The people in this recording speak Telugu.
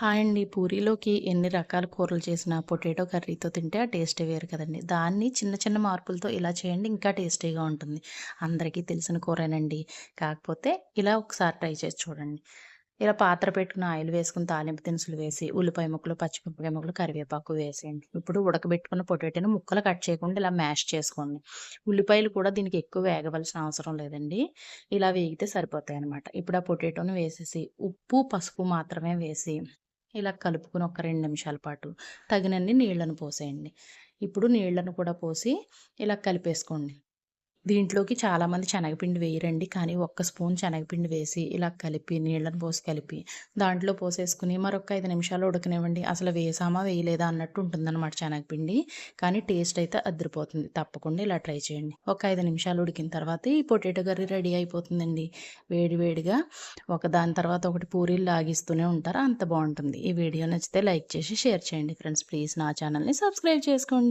హాయ్ అండి. పూరీలోకి ఎన్ని రకాల కూరలు చేసినా పొటాటో కర్రీతో తింటే ఆ టేస్టే వేరు కదండి. దాన్ని చిన్న చిన్న మార్పులతో ఇలా చేయండి ఇంకా టేస్టీగా ఉంటుంది. అందరికీ తెలిసిన కూరేనండి. కాకపోతే ఇలా ఒకసారి ట్రై చేసి చూడండి. ఇలా పాత్ర పెట్టుకుని ఆయిల్ వేసుకుని తాలింపు దినుసులు వేసి ఉల్లిపాయ ముక్కలు పచ్చిమిరపకాయ ముక్కలు కరివేపాకు వేసేయండి. ఇప్పుడు ఉడకబెట్టుకున్న పొటాటోని ముక్కలు కట్ చేయకుండా ఇలా మ్యాష్ చేసుకోండి. ఉల్లిపాయలు కూడా దీనికి ఎక్కువ వేగవలసిన అవసరం లేదండి. ఇలా వేగితే సరిపోతాయి అనమాట ఇప్పుడు ఆ పొటాటోని వేసేసి ఉప్పు పసుపు మాత్రమే వేసి ఇలా కలుపుకుని ఒక రెండు నిమిషాల పాటు తగినన్ని నీళ్ళను పోసేయండి. ఇప్పుడు నీళ్ళను కూడా పోసి ఇలా కలిపేసుకోండి. దీంట్లోకి చాలామంది శనగపిండి వేయరండి. కానీ ఒక్క స్పూన్ శనగపిండి వేసి ఇలా కలిపి నీళ్ళని పోసి కలిపి దాంట్లో పోసేసుకుని మరొక ఐదు నిమిషాలు ఉడకనివ్వండి. అసలు వేసామా వేయలేదా అన్నట్టు ఉంటుందన్నమాట శనగపిండి. కానీ టేస్ట్ అయితే అద్దరిపోతుంది. తప్పకుండా ఇలా ట్రై చేయండి. ఒక ఐదు నిమిషాలు ఉడికిన తర్వాత ఈ పొటాటో కర్రీ రెడీ అయిపోతుందండి. వేడివేడిగా ఒక దాని తర్వాత ఒకటి పూరీలు లాగిస్తూనే ఉంటారు. అంత బాగుంటుంది. ఈ వీడియో నచ్చితే లైక్ చేసి షేర్ చేయండి. ఫ్రెండ్స్ ప్లీజ్ నా ఛానల్ని సబ్స్క్రైబ్ చేసుకోండి.